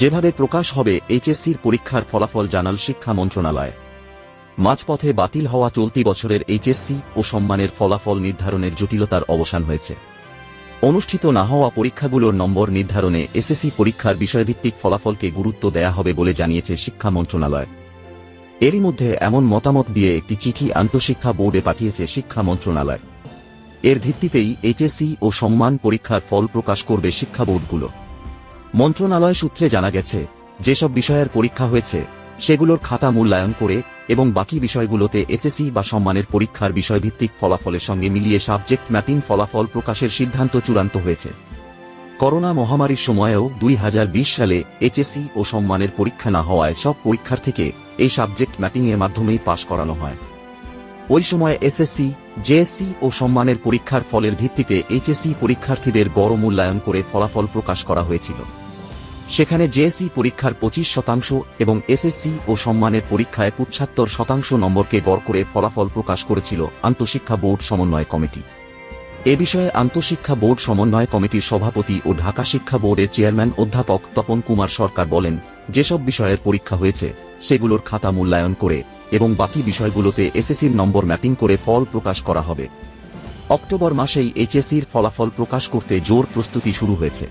যেভাবে প্রকাশ হবে, এইচএসসির পরীক্ষার ফলাফল জানাল শিক্ষা মন্ত্রণালয়। মাঝপথে বাতিল হওয়া চলতি বছরের এইচএসসি ও সম্মানের ফলাফল নির্ধারণের জটিলতার অবসান হয়েছে। অনুষ্ঠিত না হওয়া পরীক্ষাগুলোর নম্বর নির্ধারণে এসএসসি পরীক্ষার বিষয়ভিত্তিক ফলাফলকে গুরুত্ব দেয়া হবে বলে জানিয়েছে শিক্ষা মন্ত্রণালয়। এরই মধ্যে এমন মতামত দিয়ে একটি চিঠি আন্তঃশিক্ষা বোর্ডে পাঠিয়েছে শিক্ষা মন্ত্রণালয়। এর ভিত্তিতেই এইচএসসি ও সম্মান পরীক্ষার ফল প্রকাশ করবে শিক্ষা বোর্ডগুলো। মন্ত্রণালয় সূত্রে জানা গেছে, যেসব বিষয়ের পরীক্ষা হয়েছে, সেগুলোর খাতা মূল্যায়ন করে এবং বাকি বিষয়গুলোতে এসএসসি বা সম্মানের পরীক্ষার বিষয়ভিত্তিক ফলাফলের সঙ্গে মিলিয়ে সাবজেক্ট ম্যাপিং ফলাফল প্রকাশের সিদ্ধান্ত চূড়ান্ত হয়েছে। করোনা মহামারীর সময়েও দুই হাজার বিশ সালে এইচএসসি ও সম্মানের পরীক্ষা না হওয়ায় সব পরীক্ষার্থীকে এই সাবজেক্ট ম্যাপিংয়ের মাধ্যমেই পাশ করানো হয়। ওই সময় এসএসসি, জেএসসি ও সম্মানের পরীক্ষার ফলের ভিত্তিতে এইচএসসি পরীক্ষার্থীদের বড় মূল্যায়ন করে ফলাফল প্রকাশ করা হয়েছিল। সেখানে জেএসসি পরীক্ষার পঁচিশ শতাংশ এবং এসএসসি ও সম্মানের পরীক্ষায় পঁচাত্তর শতাংশ নম্বরকে গড় করে ফলাফল প্রকাশ করেছিল আন্তঃশিক্ষা বোর্ড সমন্বয় কমিটি। এ বিষয়ে আন্তঃশিক্ষা বোর্ড সমন্বয় কমিটির সভাপতি ও ঢাকা শিক্ষা বোর্ডের চেয়ারম্যান অধ্যাপক তপন কুমার সরকার বলেন, যেসব বিষয়ের পরীক্ষা হয়েছে, সেগুলোর খাতা মূল্যায়ন করে এবং বাকি বিষয়গুলোতে এসএসসির নম্বর ম্যাপিং করে ফল প্রকাশ করা হবে। অক্টোবর মাসেই এইচএসসির ফলাফল প্রকাশ করতে জোর প্রস্তুতি শুরু হয়েছে।